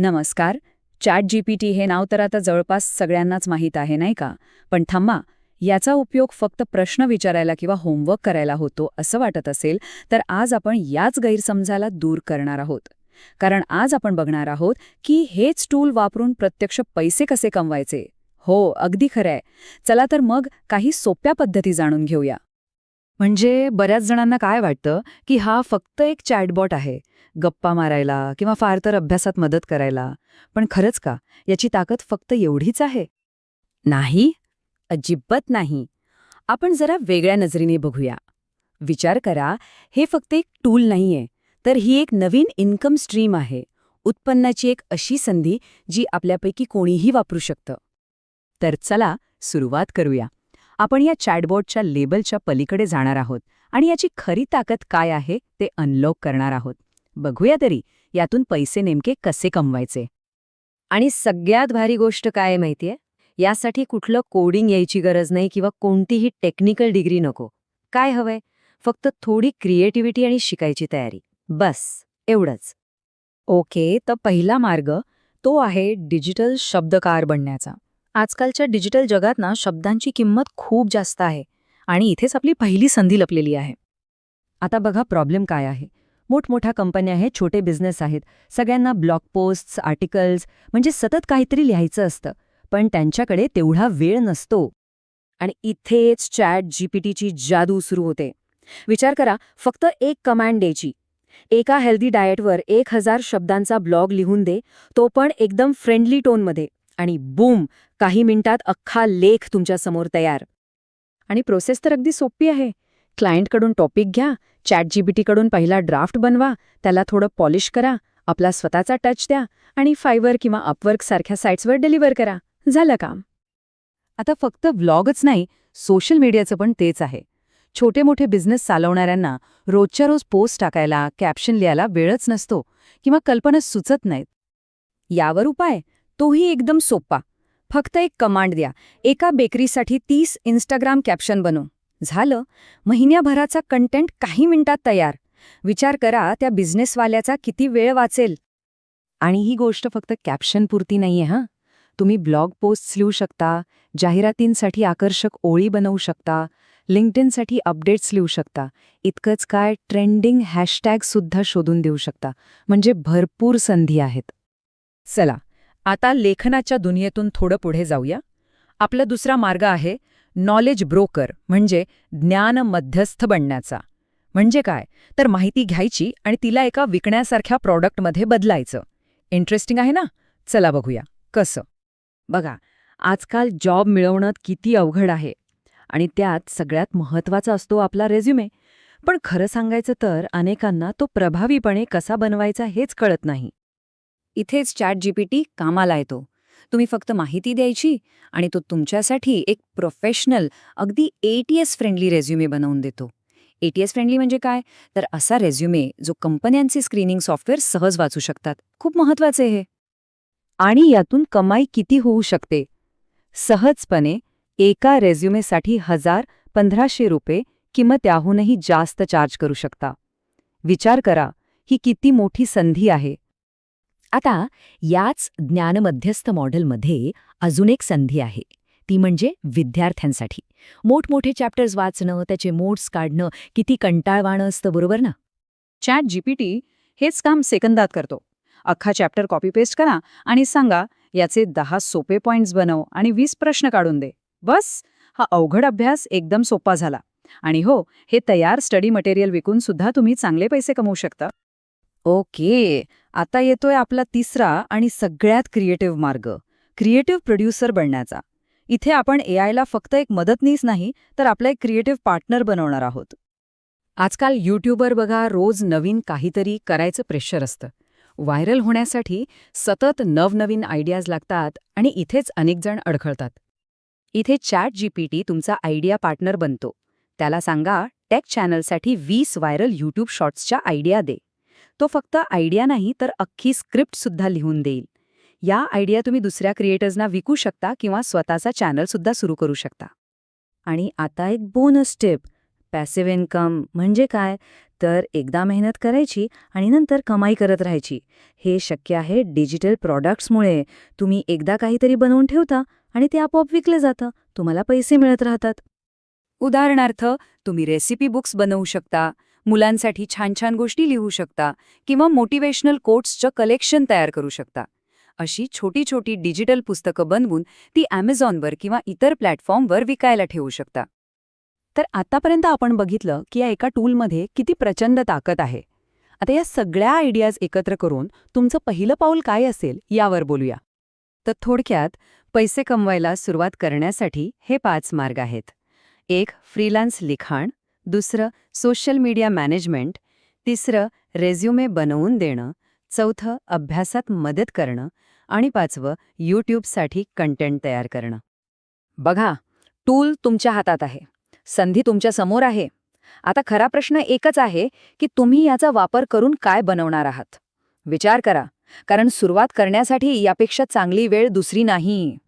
नमस्कार. Chat GPT हे नाव तर आता जवळपास सगळ्यांनाच माहीत आहे नाही का? पण थांबा याचा उपयोग फक्त प्रश्न विचारायला किंवा होमवर्क करायला होतो असं वाटत असेल तर आज आपण याच गैरसमजाला दूर करणार आहोत. कारण आज आपण बघणार आहोत की हेच टूल वापरून प्रत्यक्ष पैसे कसे कमवायचे. हो अगदी खरंय चला तर मग काही सोप्या पद्धती जाणून घेऊया. म्हणजे बऱ्याच जणांना काय वाटतं की हा फक्त एक चॅटबॉट आहे गप्पा मारायला किंवा फार तर अभ्यासात मदत करायला. पण खरंच का? याची ताकद फक्त एवढीच आहे? नाही. अजिबात नाही. आपण जरा वेगळ्या नजरेने बघूया. विचार करा हे फक्त एक टूल नाहीये. तर ही एक नवीन इन्कम स्ट्रीम आहे. उत्पन्नाची एक अशी संधी जी आपल्यापैकी कोणीही वापरू शकतं. तर चला सुरुवात करूया. आपण या चॅटबॉटच्या लेबलच्या पलीकडे जाणार आहोत आणि याची खरी ताकद काय आहे ते अनलॉक करणार आहोत. बघूया तरी यातून पैसे नेमके कसे कमवायचे? आणि सगळ्यात भारी गोष्ट काय आहे माहितीये? यासाठी कुठलं कोडिंग यायची गरज नाही किंवा कोणतीही टेक्निकल डिग्री नको. काय हवंय? फक्त थोडी क्रिएटिव्हिटी आणि शिकायची तयारी. बस. एवढंच. ओके तर पहिला मार्ग तो आहे डिजिटल शब्दकार बनण्याचा. आजकालच्या डिजिटल जगात ना शब्दांची किंमत खूप जास्त आहे आणि इथेच आपली पहिली संधी लपलेली आहे. आता बघा प्रॉब्लेम काय आहे. मोठमोठ्या कंपन्या आहेत छोटे बिझनेस आहेत. सगळ्यांना ब्लॉग पोस्ट्स आर्टिकल्स म्हणजे सतत काहीतरी लिहायचं असतं. पण त्यांच्याकडे तेवढा वेळ नसतो. आणि इथेच चॅट जीपीटीची जादू सुरू होते. विचार करा फक्त एक कमांड द्यायची. एका हेल्दी डाएटवर एक हजार शब्दांचा ब्लॉग लिहून दे तो पण एकदम फ्रेंडली टोनमध्ये आणि बूम काही मिनिटात अख्खा लेख तुमच्यासमोर तयार. आणि प्रोसेस तर अगदी सोपी आहे. क्लायंटकडून टॉपिक घ्या चॅट जीबीटीकडून पहिला ड्राफ्ट बनवा त्याला थोडं पॉलिश करा आपला स्वतःचा टच द्या आणि फायवर किंवा अपवर्क सारख्या साईट्सवर डिलिव्हर करा. झालं काम. आता फक्त व्लॉगच नाही सोशल मीडियाचं पण तेच आहे. छोटे मोठे बिझनेस चालवणाऱ्यांना रोजच्या रोज पोस्ट टाकायला कॅप्शन लिहायला वेळच नसतो किंवा कल्पना सुचत नाहीत. यावर उपाय? तोही एकदम सोपा. फक्त एक कमांड द्या. एका बेकरीसाठी तीस इंस्टाग्राम कॅप्शन बनव झालं महिन्याभराचा कंटेंट काही मिनिटात तयार. विचार करा त्या बिझनेसवाल्याचा किती वेळ वाचेल. आणि ही गोष्ट फक्त कॅप्शनपुरती नाहीये हां. तुम्ही ब्लॉग पोस्ट्स लिहू शकता जाहिरातींसाठी आकर्षक ओळी बनवू शकता लिंक्डइनसाठी अपडेट्स लिहू शकता. इतकंच काय ट्रेंडिंग हॅशटॅगसुद्धा शोधून देऊ शकता. म्हणजे भरपूर संधी आहेत. चला आता लेखनाच्या दुनियेतून थोडं पुढे जाऊया. आपला दुसरा मार्ग आहे नॉलेज ब्रोकर म्हणजे ज्ञान मध्यस्थ बनण्याचा. म्हणजे काय? तर माहिती घ्यायची आणि तिला एका विकण्यासारख्या प्रॉडक्टमध्ये बदलायचं. इंटरेस्टिंग आहे ना? चला बघूया. कसं? बघा आजकाल जॉब मिळवणं किती अवघड आहे. आणि त्यात सगळ्यात महत्त्वाचा असतो आपला रेझ्युमे पण खरं सांगायचं तर अनेकांना तो प्रभावीपणे कसा बनवायचा हेच कळत नाही. इथेच चॅट जीपीटी कामाला येतो. तुम्ही फक्त माहिती द्यायची आणि तो तुमच्यासाठी एक प्रोफेशनल अगदी एटीएस फ्रेंडली रेझ्युमे बनवून देतो. एटीएस फ्रेंडली म्हणजे काय? तर असा रेझ्युमे जो कंपन्यांचे स्क्रीनिंग सॉफ्टवेअर सहज वाचू शकतात. खूप महत्त्वाचे हे. आणि यातून कमाई किती होऊ शकते? सहजपणे एका रेझ्युमेसाठी हजार पंधराशे रुपये किंवा त्याहूनही जास्त चार्ज करू शकता. विचार करा ही किती मोठी संधी आहे. आता याच ज्ञानमध्यस्थ मॉडेलमध्ये अजून एक संधी आहे. ती म्हणजे विद्यार्थ्यांसाठी. मोठमोठे चॅप्टर्स वाचणं त्याचे मोड्स काढणं किती कंटाळवाणं असतं बरोबर ना? चॅट जीपीटी हेच काम सेकंदात करतो. अख्खा चॅप्टर कॉपी पेस्ट करा आणि सांगा याचे दहा सोपे पॉइंट्स बनव आणि वीस प्रश्न काढून दे. बस हा अवघड अभ्यास एकदम सोपा झाला. आणि हो हे तयार स्टडी मटेरियल विकून सुद्धा तुम्ही चांगले पैसे कमवू शकता. ओके. आता येतोय आपला तिसरा आणि सगळ्यात क्रिएटिव्ह मार्ग क्रिएटिव्ह प्रोड्युसर बनण्याचा. इथे आपण एआयला फक्त एक मदतनीस नाही तर आपला एक क्रिएटिव्ह पार्टनर बनवणार आहोत. आजकाल यूट्यूबर बघा रोज नवीन काहीतरी करायचं प्रेशर असतं. व्हायरल होण्यासाठी सतत नवनवीन आयडियाज लागतात आणि इथेच अनेकजण अडखळतात. इथे चॅट जीपीटी तुमचा आयडिया पार्टनर बनतो. त्याला सांगा टेक चॅनलसाठी वीस व्हायरल यूट्यूब शॉर्ट्सच्या आयडिया दे. तो फक्त आयडिया नाही तर अख्खी स्क्रिप्टसुद्धा लिहून देईल. या आयडिया तुम्ही दुसऱ्या क्रिएटर्सना विकू शकता किंवा स्वतःचा चॅनलसुद्धा सुरू करू शकता. आणि आता एक बोनस टिप पॅसिव्ह इन्कम म्हणजे काय? तर एकदा मेहनत करायची आणि नंतर कमाई करत राहायची. हे शक्य आहे डिजिटल प्रॉडक्ट्समुळे तुम्ही एकदा काहीतरी बनवून ठेवता आणि ते आपोआप विकलं जातं. तुम्हाला पैसे मिळत राहतात. उदाहरणार्थ तुम्ही रेसिपी बुक्स बनवू शकता. मुलांसाठी छान छान गोष्टी लिहू शकता किंवा मोटिवेशनल कोट्सचं कलेक्शन तयार करू शकता. अशी छोटी छोटी डिजिटल पुस्तकं बनवून ती ॲमेझॉनवर किंवा इतर प्लॅटफॉर्मवर विकायला ठेवू शकता. तर आतापर्यंत आपण बघितलं की या एका टूलमध्ये किती प्रचंड ताकद आहे. आता या सगळ्या आयडियाज एकत्र करून तुमचं पहिलं पाऊल काय असेल यावर बोलूया. तर थोडक्यात पैसे कमवायला सुरुवात करण्यासाठी हे पाच मार्ग आहेत. एक फ्रीलान्स लिखाण. दुसरं सोशल मीडिया मॅनेजमेंट. तिसरं रेझ्युमे बनवून देणं. चौथं अभ्यासात मदत करणं. आणि पाचवं यूट्यूबसाठी कंटेंट तयार करणं. बघा टूल तुमच्या हातात आहे. संधी तुमच्यासमोर आहे. आता खरा प्रश्न एकच आहे की तुम्ही याचा वापर करून काय बनवणार आहात. विचार करा कारण सुरुवात करण्यासाठी यापेक्षा चांगली वेळ दुसरी नाही.